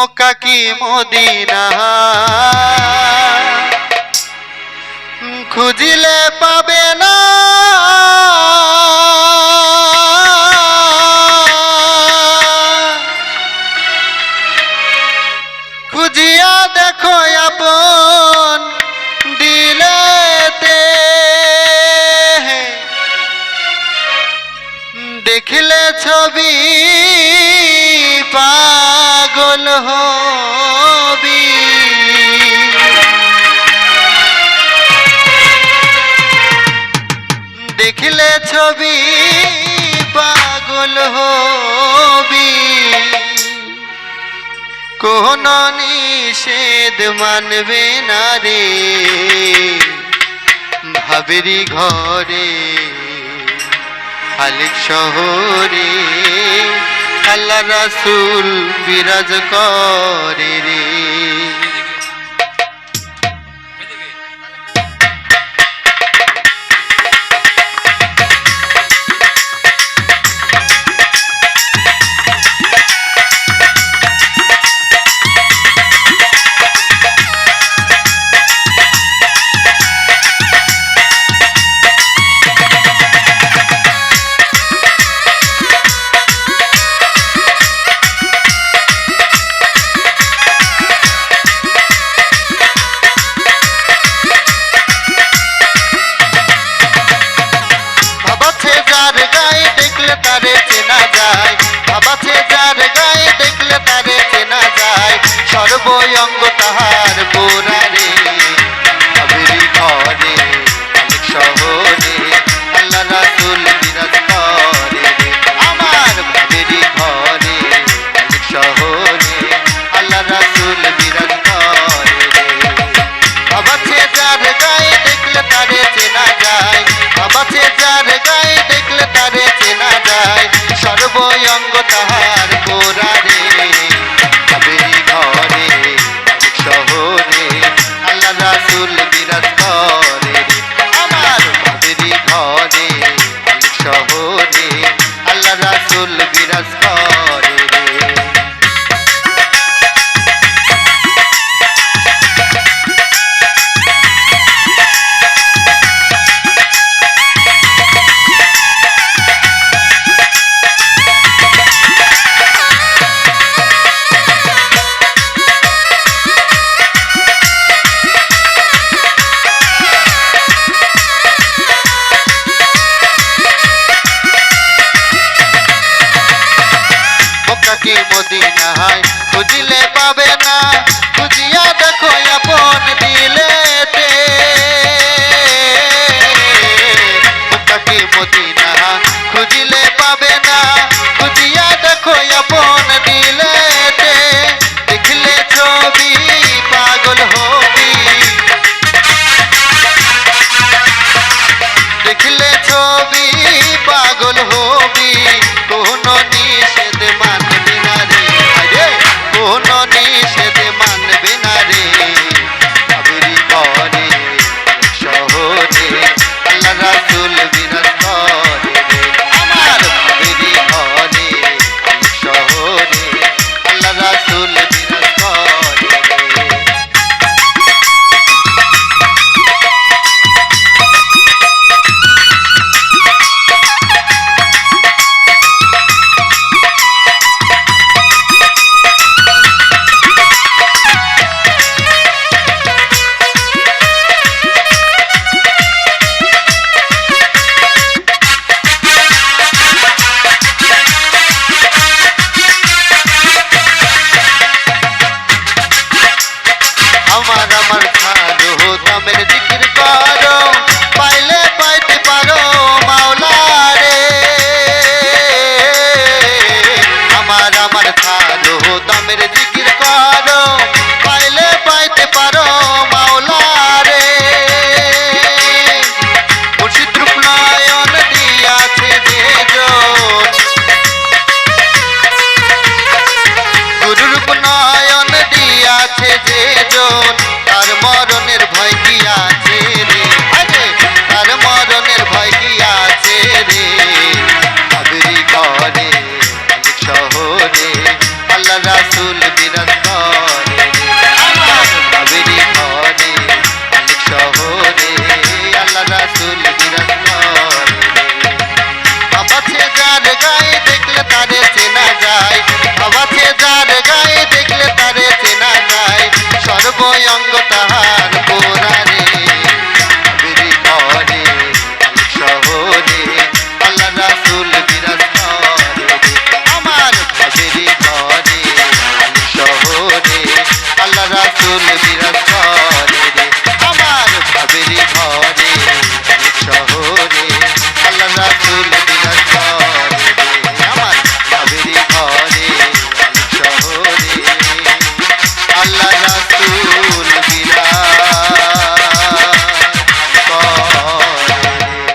মক্কা কি মদিনা? খুঁজিলে পাবে না। খুঁজিয়া দেখো আপন দিলেতে। দেখিলে ছবি পাগল হ মিলন হবি। কোন নিষেধ মানবে না রে। ভাবেরি ঘরে, খালিক শহরে, আল্লাহ রাসুল বিরাজ করে রে। সর্বয়ঙ্গ দেখলে যায়। বাবা দেখলে যায়। তাহার পুর போய் সর্ব অঙ্গ তাহার পোরারে বিরি করে শহরে আল্লাহ রাসুল আল্লাহ রাসুল বিরাজ